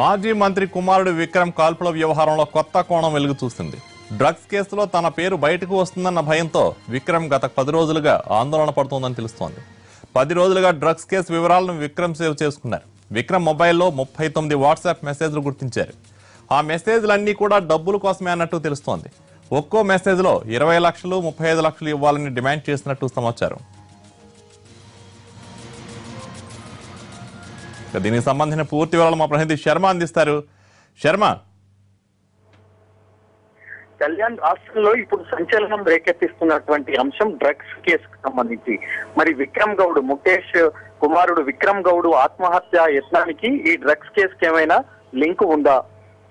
మాజీ మంత్రి కుమారుడు విక్రమ్ కాల్పుల వ్యవహారంలో కొత్త కోణం వెలుగు చూసింది. డ్రగ్స్ కేసులో తన పేరు బయటకు వస్తుందన్న భయంతో విక్రమ్ గత పది రోజులుగా ఆందోళన పడుతోందని తెలుస్తోంది. పది రోజులుగా డ్రగ్స్ కేసు వివరాలను విక్రమ్ సేవ్ చేసుకున్నారు. విక్రమ్ మొబైల్లో ముప్పై తొమ్మిది వాట్సాప్ మెసేజ్లు గుర్తించారు. ఆ మెసేజ్లన్నీ కూడా డబ్బుల కోసమే అన్నట్టు తెలుస్తోంది. ఒక్కో మెసేజ్లో ఇరవై లక్షలు ముప్పై ఐదు లక్షలు ఇవ్వాలని డిమాండ్ చేసినట్టు సమాచారం. దీనికి సంబంధించిన పూర్తి వివరాలు మా ప్రతినిధి శర్మ అందిస్తారు. శర్మ. కళ్యాణ్ రాష్ట్రంలో ఇప్పుడు సంచలనం రేకెత్తిస్తున్నటువంటి అంశం డ్రగ్స్ కేసుకు సంబంధించి. మరి విక్రమ్ గౌడ్ ముఖేష్ కుమారుడు విక్రమ్ గౌడ్ ఆత్మహత్య యత్నానికి ఈ డ్రగ్స్ కేసుకి ఏమైనా లింక్ ఉందా?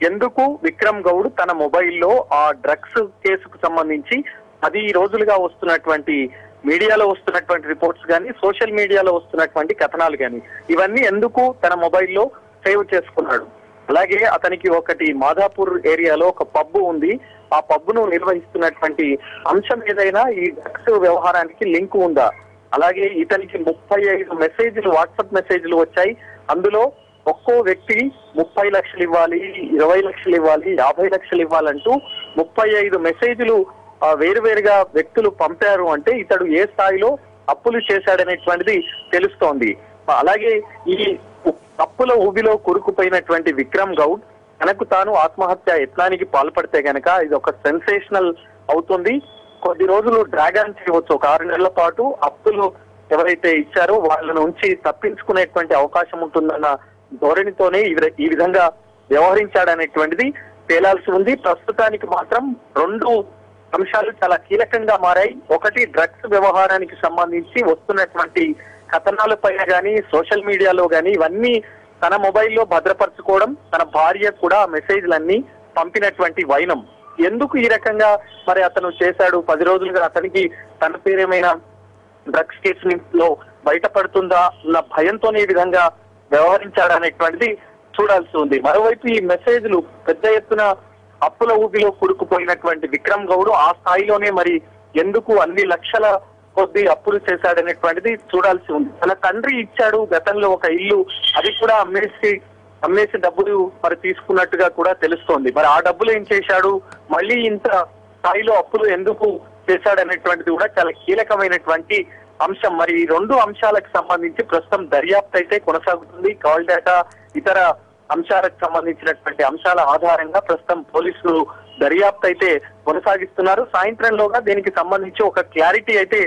ఎందుకు విక్రమ్ గౌడ్ తన మొబైల్లో ఆ డ్రగ్స్ కేసుకు సంబంధించి పది రోజులుగా వస్తున్నటువంటి మీడియాలో వస్తున్నటువంటి రిపోర్ట్స్ కానీ సోషల్ మీడియాలో వస్తున్నటువంటి కథనాలు కానీ ఇవన్నీ ఎందుకు తన మొబైల్లో సేవ్ చేసుకున్నాడు? అలాగే అతనికి ఒకటి మాధాపూర్ ఏరియాలో ఒక పబ్బు ఉంది. ఆ పబ్బును నిర్వహిస్తున్నటువంటి అంశం ఏదైనా ఈ డ్రగ్స్ వ్యవహారానికి లింక్ ఉందా? అలాగే ఇతనికి ముప్పై ఐదు మెసేజ్లు వాట్సాప్ మెసేజ్లు వచ్చాయి. అందులో ఒక్కో వ్యక్తి ముప్పై లక్షలు ఇవ్వాలి ఇరవై లక్షలు ఇవ్వాలి యాభై లక్షలు ఇవ్వాలంటూ ముప్పై ఐదు మెసేజ్లు వేరువేరుగా వ్యక్తులు పంపారు అంటే ఇతడు ఏ స్థాయిలో అప్పులు చేశాడనేటువంటిది తెలుస్తోంది. అలాగే ఈ అప్పుల ఊబిలో కొరుకుపోయినటువంటి విక్రమ్ గౌడ్ తనకు తాను ఆత్మహత్య యత్నానికి పాల్పడితే గనక ఇది ఒక సెన్సేషనల్ అవుతుంది. కొద్ది రోజులు డ్రాగన్ చేయవచ్చు ఒక ఆరు నెలల పాటు అప్పులు ఎవరైతే ఇచ్చారో వాళ్ళ నుంచి తప్పించుకునేటువంటి అవకాశం ఉంటుందన్న ధోరణితోనే ఈ విధంగా వ్యవహరించాడనేటువంటిది తేలాల్సి ఉంది. ప్రస్తుతానికి మాత్రం రెండు అంశాలు చాలా కీలకంగా మారాయి. ఒకటి డ్రగ్స్ వ్యవహారానికి సంబంధించి వస్తున్నటువంటి కథనాలపైన గానీ సోషల్ మీడియాలో గానీ ఇవన్నీ తన మొబైల్లో భద్రపరచుకోవడం తన భార్య కూడా ఆ మెసేజ్లన్నీ పంపినటువంటి వైనం. ఎందుకు ఈ రకంగా మరి అతను చేశాడు? పది రోజులుగా అతనికి తన పేరేమైనా డ్రగ్స్ కేసు లో బయటపడుతుందా అన్న భయంతోనే ఈ విధంగా వ్యవహరించాడనేటువంటిది చూడాల్సి ఉంది. మరోవైపు ఈ మెసేజ్లు పెద్ద ఎత్తున అప్పుల ఊబిలో కూరుకుపోయినటువంటి విక్రమ్ గౌడ్ ఆ స్థాయిలోనే మరి ఎందుకు అన్ని లక్షల కొద్ది అప్పులు చేశాడనేటువంటిది చూడాల్సి ఉంది. తన తండ్రి ఇచ్చాడు గతంలో ఒక ఇల్లు అది కూడా అమ్మేసి అమ్మేసి డబ్బులు మరి తీసుకున్నట్టుగా కూడా తెలుస్తోంది. మరి ఆ డబ్బులు ఏం చేశాడు? మళ్ళీ ఇంత స్థాయిలో అప్పులు ఎందుకు చేశాడనేటువంటిది కూడా చాలా కీలకమైనటువంటి అంశం. మరి ఈ రెండు అంశాలకు సంబంధించి ప్రస్తుతం దర్యాప్తు అయితే కొనసాగుతుంది. కాల్ డేటా ఇతర అంశాలకు సంబంధించినటువంటి అంశాల ఆధారంగా ప్రస్తుతం పోలీసులు దర్యాప్తు అయితే కొనసాగిస్తున్నారు. సాయంత్రంలోగా దీనికి సంబంధించి ఒక క్లారిటీ అయితే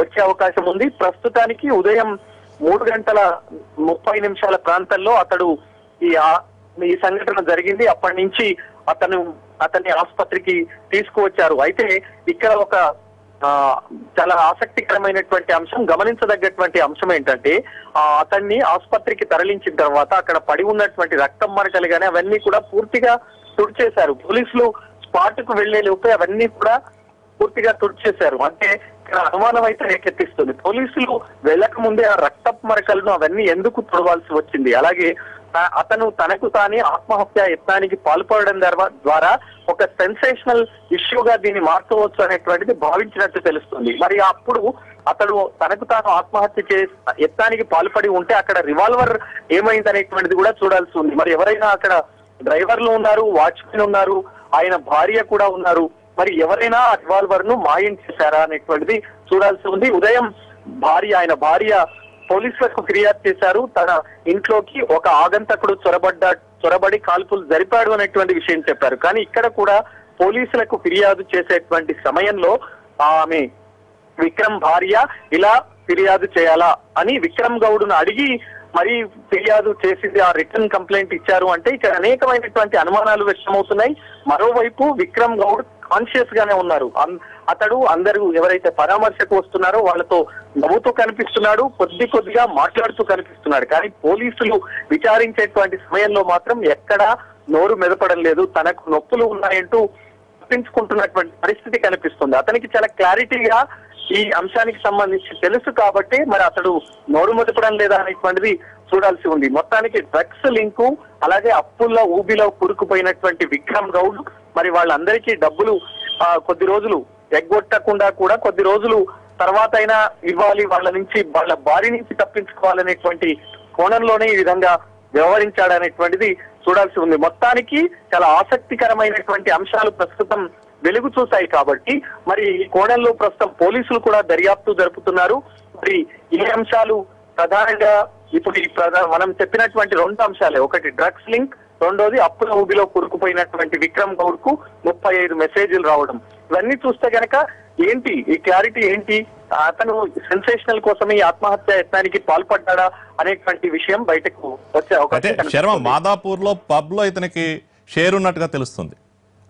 వచ్చే అవకాశం ఉంది. ప్రస్తుతానికి ఉదయం మూడు గంటల ముప్పై నిమిషాల ప్రాంతంలో అతడు ఈ ఈ సంఘటన జరిగింది. అప్పటి నుంచి అతను అతన్ని ఆసుపత్రికి తీసుకువచ్చారు. అయితే ఇక్కడ ఒక చాలా ఆసక్తికరమైనటువంటి అంశం గమనించదగ్గటువంటి అంశం ఏంటంటే ఆ అతన్ని ఆసుపత్రికి తరలించిన తర్వాత అక్కడ పడి ఉన్నటువంటి రక్తం మరకలు కానీ అవన్నీ కూడా పూర్తిగా తుడిచేశారు. పోలీసులు స్పాట్కు వెళ్ళే లోపే అవన్నీ కూడా పూర్తిగా తుడిచేశారు. అంటే ఇక్కడ అనుమానం అయితే రేకెత్తిస్తుంది. పోలీసులు వెళ్ళక ముందే ఆ రక్తపు మరకలను అవన్నీ ఎందుకు తుడవాల్సి వచ్చింది? అలాగే అతను తనకు తానే ఆత్మహత్య యత్నానికి పాల్పడడం ద్వారా ఒక సెన్సేషనల్ ఇష్యూగా దీన్ని మార్చవచ్చు అనేటువంటిది భావించినట్టు తెలుస్తుంది. మరి అప్పుడు అతడు తనకు తాను ఆత్మహత్య చే యత్నానికి పాల్పడి ఉంటే అక్కడ రివాల్వర్ ఏమైంది అనేటువంటిది కూడా చూడాల్సి ఉంది. మరి ఎవరైనా అక్కడ డ్రైవర్లు ఉన్నారు వాచ్మెన్ ఉన్నారు ఆయన భార్య కూడా ఉన్నారు మరి ఎవరైనా ఆ రివాల్వర్ను మాయం చేశారా అనేటువంటిది చూడాల్సి ఉంది. ఉదయం భార్య ఆయన భార్య పోలీసులకు ఫిర్యాదు చేశారు. తన ఇంట్లోకి ఒక ఆగంతకుడు చొరబడ్డ చొరబడి కాల్పులు జరిపాడు అనేటువంటి విషయం చెప్పారు. కానీ ఇక్కడ కూడా పోలీసులకు ఫిర్యాదు చేసేటువంటి సమయంలో ఆమె విక్రమ్ భార్య ఇలా ఫిర్యాదు చేయాలా అని విక్రమ్ గౌడ్ను అడిగి మరి ఫిర్యాదు చేసింది ఆ రిటర్న్ కంప్లైంట్ ఇచ్చారు అంటే ఇక్కడ అనేకమైనటువంటి అనుమానాలు వ్యక్తమవుతున్నాయి. మరోవైపు విక్రమ్ గౌడ్ కాన్షియస్ గానే ఉన్నారు. అన్- అతడు అందరూ ఎవరైతే పరామర్శకు వస్తున్నారో వాళ్ళతో నవ్వుతూ కనిపిస్తున్నాడు కొద్ది కొద్దిగా మాట్లాడుతూ కనిపిస్తున్నాడు. కానీ పోలీసులు విచారించేటువంటి సమయంలో మాత్రం ఎక్కడా నోరు మెదపడం లేదు. తనకు నొప్పులు ఉన్నాయంటూ తప్పించుకుంటున్నటువంటి పరిస్థితి కనిపిస్తుంది. అతనికి చాలా క్లారిటీగా ఈ అంశానికి సంబంధించి తెలుసు కాబట్టి మరి అతడు నోరు మొదపడం లేదా అనేటువంటిది చూడాల్సి ఉంది. మొత్తానికి డ్రగ్స్ లింకు అలాగే అప్పుల్లో ఊబిలో కూరుకుపోయినటువంటి విక్రమ్ గౌడ్ మరి వాళ్ళందరికీ డబ్బులు కొద్ది రోజులు ఎగ్గొట్టకుండా కూడా కొద్ది రోజులు తర్వాత అయినా ఇవ్వాలి వాళ్ళ నుంచి వాళ్ళ బారి నుంచి తప్పించుకోవాలనేటువంటి కోణంలోనే ఈ విధంగా వ్యవహరించాడనేటువంటిది చూడాల్సి ఉంది. మొత్తానికి చాలా ఆసక్తికరమైనటువంటి అంశాలు ప్రస్తుతం వెలుగు చూశాయి కాబట్టి మరి ఈ కోణంలో ప్రస్తుతం పోలీసులు కూడా దర్యాప్తు జరుపుతున్నారు. మరి ఈ అంశాలు ప్రధానంగా ఇప్పుడు ఈ ప్రధా మనం చెప్పినటువంటి రెండు అంశాలే. ఒకటి డ్రగ్స్ లింక్ రెండోది అప్పుల ఊబిలో కూరుకుపోయినటువంటి విక్రమ్ గౌడ్కు ముప్పై ఐదు మెసేజ్లు రావడం. ఇవన్నీ చూస్తే గనక ఏంటి? ఈ క్లారిటీ ఏంటి? అతను సెన్సేషనల్ కోసమే ఈ ఆత్మహత్య యత్నానికి పాల్పడ్డా అనేటువంటి విషయం బయటకు వచ్చే అవకాశం శర్మ. మాదాపూర్లో పబ్లో ఇతనికి షేర్ ఉన్నట్టుగా తెలుస్తుంది.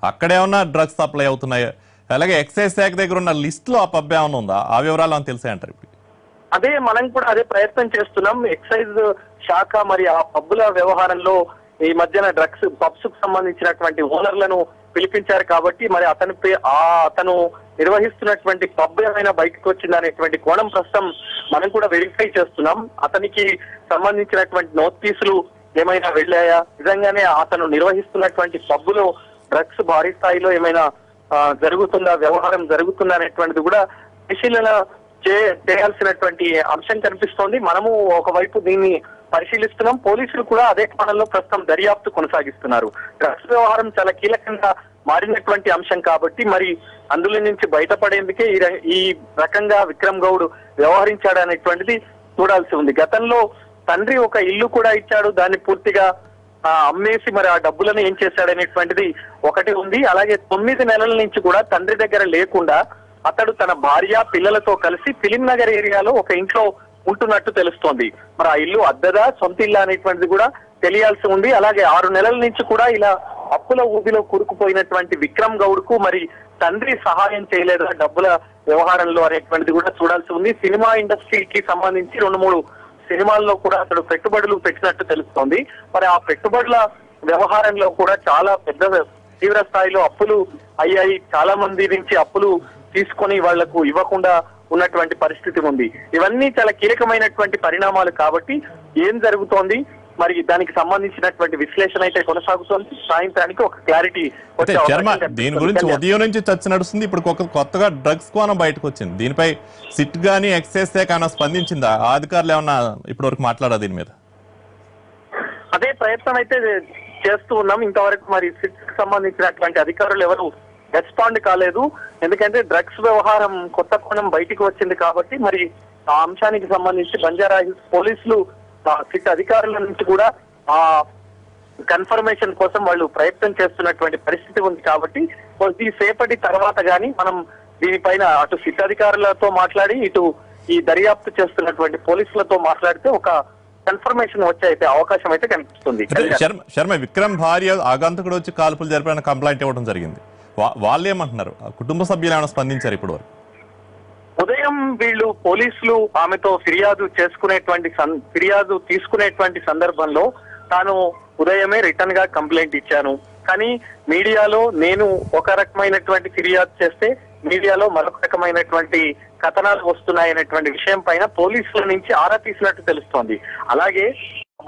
అక్కడేమన్నా డ్రగ్స్ సప్లై అవుతున్నాయా? అలాగే ఎక్సైజ్ శాఖ దగ్గర ఉన్న లిస్ట్లో ఆ పబ్ ఏమన్నా ఉందా? ఆ వివరాలు అని తెలిసే అంటారు ఇప్పుడు? అదే మనం కూడా అదే ప్రయత్నం చేస్తున్నాం. ఎక్సైజ్ శాఖ మరి ఆ పబ్బుల వ్యవహారంలో ఈ మధ్యన డ్రగ్స్ పబ్స్కు సంబంధించినటువంటి ఓనర్లను పిలిపించారు కాబట్టి మరి అతని పే- ఆ అతను నిర్వహిస్తున్నటువంటి పబ్ ఏమైనా బయటకు వచ్చిందా అనేటువంటి కోణం ప్రస్తుతం మనం కూడా వెరిఫై చేస్తున్నాం. అతనికి సంబంధించినటువంటి నోటీసులు ఏమైనా వెళ్ళాయా? నిజంగానే అతను నిర్వహిస్తున్నటువంటి పబ్బులో డ్రగ్స్ భారీ స్థాయిలో ఏమైనా జరుగుతుందా? వ్యవహారం జరుగుతుందా అనేటువంటిది కూడా పరిశీలన చే- చేయాల్సినటువంటి అంశం కనిపిస్తోంది. మనము ఒకవైపు దీన్ని పరిశీలిస్తున్నాం. పోలీసులు కూడా అదే కోణంలో ప్రస్తుతం దర్యాప్తు కొనసాగిస్తున్నారు. డ్రగ్స్ వ్యవహారం చాలా కీలకంగా మారినటువంటి అంశం కాబట్టి మరి అందులో నుంచి బయటపడేందుకే ఈ ఈ రకంగా విక్రమ్ గౌడ్ వ్యవహరించాడు అనేటువంటిది చూడాల్సి ఉంది. గతంలో తండ్రి ఒక ఇల్లు కూడా ఇచ్చాడు. దాన్ని పూర్తిగా అమ్మేసి మరి ఆ డబ్బులను ఏం చేశాడనేటువంటిది ఒకటి ఉంది. అలాగే తొమ్మిది నెలల నుంచి కూడా తండ్రి దగ్గర లేకుండా అతడు తన భార్య పిల్లలతో కలిసి ఫిలిం నగర్ ఏరియాలో ఒక ఇంట్లో ఉంటున్నట్టు తెలుస్తోంది. మరి ఆ ఇల్లు అద్దదా సొంత ఇల్లు అనేటువంటిది కూడా తెలియాల్సి ఉంది. అలాగే ఆరు నెలల నుంచి కూడా ఇలా అప్పుల ఊబిలో కూరుకుపోయినటువంటి విక్రమ్ గౌడ్కు మరి తండ్రి సహాయం చేయలేదా? డబ్బుల వ్యవహారంలో అనేటువంటిది కూడా చూడాల్సి ఉంది. సినిమా ఇండస్ట్రీకి సంబంధించి రెండు మూడు సినిమాల్లో కూడా అతడు పెట్టుబడులు పెట్టినట్టు తెలుస్తోంది. మరి ఆ పెట్టుబడుల వ్యవహారంలో కూడా చాలా పెద్ద తీవ్ర స్థాయిలో అప్పులు అయ్యాయి. చాలా మంది నుంచి అప్పులు తీసుకొని వాళ్ళకు ఇవ్వకుండా ఉన్నటువంటి పరిస్థితి ఉంది. ఇవన్నీ చాలా కీలకమైనటువంటి పరిణామాలు కాబట్టి ఏం జరుగుతోంది? మరి దానికి సంబంధించినటువంటి విశ్లేషణ అయితే కొనసాగుతోంది. సాయంత్రానికి ఒక క్లారిటీ శర్మ దీని గురించి ఉదయం నుంచి చర్చ నడుస్తుంది. ఇప్పుడు కొత్త కొత్తగా డ్రగ్స్ కోణం బయటకు వచ్చింది దీనిపై సిట్ గానీ ఎక్సైజ్ శాఖ ఏమైనా స్పందించిందా? అధికారులు ఏమన్నా ఇప్పటివరకు మాట్లాడా దీని మీద? అదే ప్రయత్నం అయితే చేస్తూ ఉన్నాం. ఇంతవరకు మరి సిట్స్కి సంబంధించినటువంటి అధికారులు ఎవరు రెస్పాండ్ కాలేదు. ఎందుకంటే డ్రగ్స్ వ్యవహారం కొత్త కోణం బయటికి వచ్చింది కాబట్టి మరి ఆ అంశానికి సంబంధించి బంజారా హిల్స్ పోలీసులు ఆ సిట్ అధికారుల నుంచి కూడా ఆ కన్ఫర్మేషన్ కోసం వాళ్ళు ప్రయత్నం చేస్తున్నటువంటి పరిస్థితి ఉంది కాబట్టి కొద్దిసేపటి తర్వాత గాని మనం దీనిపైన అటు సిట్ అధికారులతో మాట్లాడి ఇటు ఈ దర్యాప్తు చేస్తున్నటువంటి పోలీసులతో మాట్లాడితే ఒక కన్ఫర్మేషన్ వచ్చే అయితే అవకాశం అయితే కనిపిస్తుంది. శర్మ విక్రమ్ భార్య ఆగంతకుడు వచ్చి కాల్పులు జరిపిన కంప్లైంట్ ఇవ్వడం జరిగింది. వాళ్ళు ఏమంటున్నారు కుటుంబ సభ్యులు ఏమైనా స్పందించారు ఇప్పుడు వరకు ఉదయం వీళ్ళు పోలీసులు ఆమెతో ఫిర్యాదు చేసుకునేటువంటి సం- ఫిర్యాదు తీసుకునేటువంటి సందర్భంలో తాను ఉదయమే రిటర్న్గా కంప్లైంట్ ఇచ్చాను. కానీ మీడియాలో నేను ఒక రకమైనటువంటి ఫిర్యాదు చేస్తే మీడియాలో మరొక రకమైనటువంటి కథనాలు వస్తున్నాయనేటువంటి విషయం పైన పోలీసుల నుంచి ఆరా తీసినట్టు తెలుస్తోంది. అలాగే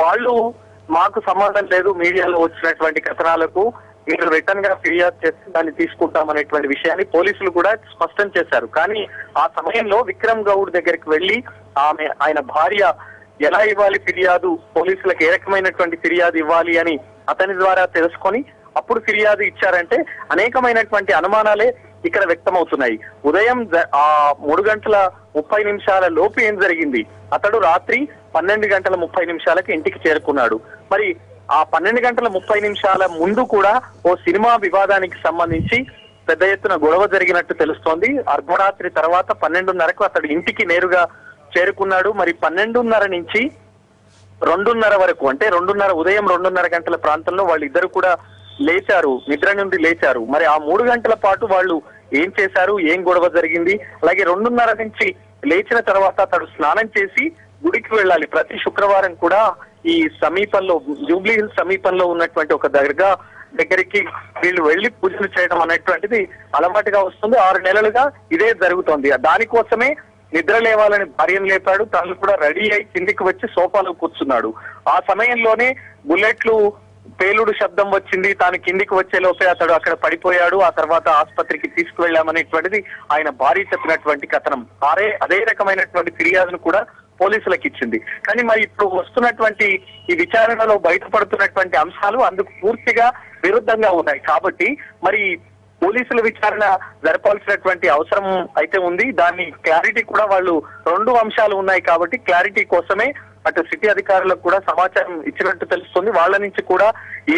వాళ్ళు మాకు సంబంధం లేదు మీడియాలో వచ్చినటువంటి కథనాలకు మీరు రిటర్న్గా ఫిర్యాదు చేసి దాన్ని తీసుకుంటాం అనేటువంటి విషయాన్ని పోలీసులు కూడా స్పష్టం చేశారు. కానీ ఆ సమయంలో విక్రమ్ గౌడ్ దగ్గరికి వెళ్ళి ఆమె ఆయన భార్య ఎలా ఇవ్వాలి ఫిర్యాదు? పోలీసులకు ఏ రకమైనటువంటి ఫిర్యాదు ఇవ్వాలి అని అతని ద్వారా తెలుసుకొని అప్పుడు ఫిర్యాదు ఇచ్చారంటే అనేకమైనటువంటి అనుమానాలే ఇక్కడ వ్యక్తమవుతున్నాయి. ఉదయం ఆ మూడు గంటల ముప్పై నిమిషాల లోపు ఏం జరిగింది? అతడు రాత్రి పన్నెండు గంటల ముప్పై నిమిషాలకి ఇంటికి చేరుకున్నాడు. మరి ఆ పన్నెండు గంటల ముప్పై నిమిషాల ముందు కూడా ఓ సినిమా వివాదానికి సంబంధించి పెద్ద ఎత్తున గొడవ జరిగినట్టు తెలుస్తోంది. అర్ధరాత్రి తర్వాత పన్నెండున్నరకు అతడు ఇంటికి నేరుగా చేరుకున్నాడు. మరి పన్నెండున్నర నుంచి రెండున్నర వరకు అంటే రెండున్నర ఉదయం రెండున్నర గంటల ప్రాంతంలో వాళ్ళిద్దరు కూడా లేచారు నిద్ర నుండి లేచారు. మరి ఆ మూడు గంటల పాటు వాళ్ళు ఏం చేశారు ఏం గొడవ జరిగింది? అలాగే రెండున్నర నుంచి లేచిన తర్వాత అతడు స్నానం చేసి గుడికి వెళ్ళాలి. ప్రతి శుక్రవారం కూడా ఈ సమీపంలో జూబ్లీ హిల్స్ సమీపంలో ఉన్నటువంటి ఒక దర్గా దగ్గరికి వీళ్ళు వెళ్ళి పూజలు చేయడం అనేటువంటిది అలవాటుగా వస్తుంది. ఆరు నెలలుగా ఇదే జరుగుతోంది. దానికోసమే నిద్ర లేవాలని భార్యను లేపాడు. తను కూడా రెడీ అయి కిందికి వచ్చి సోఫాలో కూర్చున్నాడు. ఆ సమయంలోనే బుల్లెట్లు పేలుడు శబ్దం వచ్చింది. తాను కిందికి వచ్చే లోపే అతడు అక్కడ పడిపోయాడు. ఆ తర్వాత ఆసుపత్రికి తీసుకువెళ్ళామనేటువంటిది ఆయన భార్య చెప్పినటువంటి కథనం. అరే అదే రకమైనటువంటి ఫిర్యాదును కూడా పోలీసులకు ఇచ్చింది. కానీ మరి ఇప్పుడు వస్తున్నటువంటి ఈ విచారణలో బయటపడుతున్నటువంటి అంశాలు అందుకు పూర్తిగా విరుద్ధంగా ఉన్నాయి. కాబట్టి మరి పోలీసుల విచారణ జరపాల్సినటువంటి అవసరం అయితే ఉంది. దాని క్లారిటీ కూడా వాళ్ళు రెండు అంశాలు ఉన్నాయి కాబట్టి క్లారిటీ కోసమే అటు సిటీ అధికారులకు కూడా సమాచారం ఇచ్చినట్టు తెలుస్తుంది. వాళ్ళ నుంచి కూడా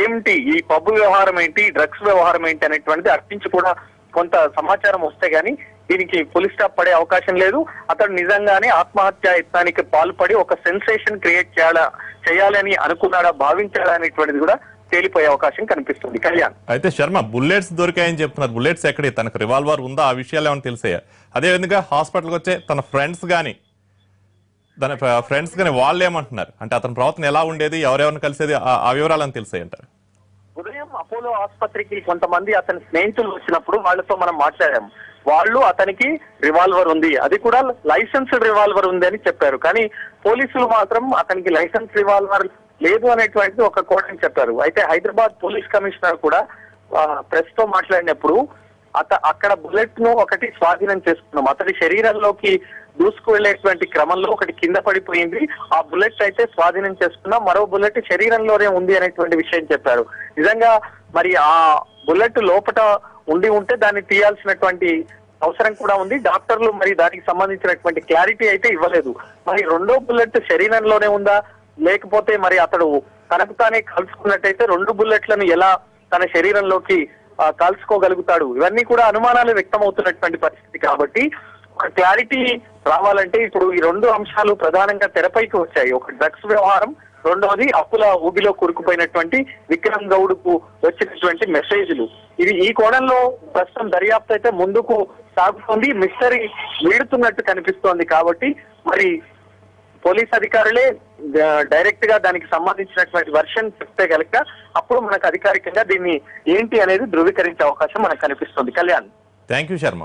ఏంటి ఈ పబ్బు వ్యవహారం ఏంటి డ్రగ్స్ వ్యవహారం ఏంటి అనేటువంటిది అర్పించి కూడా కొంత సమాచారం వస్తే గానీ దీనికి పులి స్టాప్ పడే అవకాశం లేదు. అతడు నిజంగానే ఆత్మహత్య యత్నానికి పాల్పడి ఒక సెన్సేషన్ క్రియేట్ చేయాలా చేయాలని అనుకున్నాడా భావించాడా అనేటువంటిది కూడా తేలిపోయే అవకాశం కనిపిస్తుంది. కళ్యాణ్. అయితే శర్మ బుల్లెట్స్ దొరికాయని చెప్తున్నారు. బుల్లెట్స్ ఎక్కడి? తనకు రివాల్వర్ ఉందా? ఆ విషయాలు ఏమైనా తెలిసాయా? అదేవిధంగా హాస్పిటల్కి వచ్చే తన ఫ్రెండ్స్ కానీ తన ఫ్రెండ్స్ కానీ వాళ్ళు ఏమంటున్నారు? అంటే అతని ప్రవర్తన ఎలా ఉండేది? ఎవరెవరిని కలిసేది? ఆ- వివరాలని తెలిసాయి అంటారు? ఉదయం అపోలో ఆసుపత్రికి కొంతమంది అతని స్నేహితులు వచ్చినప్పుడు వాళ్ళతో మనం మాట్లాడాం వాళ్ళు అతనికి రివాల్వర్ ఉంది. అది కూడా లైసెన్స్డ్ రివాల్వర్ ఉంది అని చెప్పారు. కానీ పోలీసులు మాత్రం అతనికి లైసెన్స్ రివాల్వర్ లేదు అనేటువంటిది ఒక కోటని చెప్పారు. అయితే హైదరాబాద్ పోలీస్ కమిషనర్ కూడా ప్రెస్తో మాట్లాడినప్పుడు అత అక్కడ బుల్లెట్ను ఒకటి స్వాధీనం చేసుకున్నాం. అతడి శరీరంలోకి దూసుకు వెళ్ళేటువంటి క్రమంలో ఒకటి కింద పడిపోయింది. ఆ బుల్లెట్ అయితే స్వాధీనం చేసుకున్నాం. మరో బుల్లెట్ శరీరంలోనే ఉంది అనేటువంటి విషయం చెప్పారు. నిజంగా మరి ఆ బుల్లెట్ లోపట ఉండి ఉంటే దాన్ని తీయాల్సినటువంటి అవసరం కూడా ఉంది. డాక్టర్లు మరి దానికి సంబంధించినటువంటి క్లారిటీ అయితే ఇవ్వలేదు. మరి రెండో బుల్లెట్ శరీరంలోనే ఉందా? లేకపోతే మరి అతడు తనకు తానే కలుసుకున్నట్టయితే రెండు బుల్లెట్లను ఎలా తన శరీరంలోకి కలుసుకోగలుగుతాడు కాల్చుకోగలుగుతాడు? ఇవన్నీ కూడా అనుమానాలు వ్యక్తమవుతున్నటువంటి పరిస్థితి కాబట్టి ఒక క్లారిటీ రావాలంటే ఇప్పుడు ఈ రెండు అంశాలు ప్రధానంగా తెరపైకి వచ్చాయి. ఒక డ్రగ్స్ వ్యవహారం రెండవది అప్పుల ఊబిలో కూరుకుపోయినటువంటి విక్రమ్ గౌడ్కు వచ్చినటువంటి మెసేజ్లు. ఇది ఈ కోణంలో ప్రస్తుతం దర్యాప్తు అయితే ముందుకు సాగుతోంది. మిస్టరీ వీడుతున్నట్టు కనిపిస్తోంది కాబట్టి మరి పోలీస్ అధికారులే డైరెక్ట్గా దానికి సంబంధించినటువంటి వర్షన్ చెప్తే కనుక అప్పుడు మనకు అధికారికంగా దీన్ని ఏంటి అనేది ధృవీకరించే అవకాశం మనకు కనిపిస్తుంది. కళ్యాణ్. Thank you Sharma.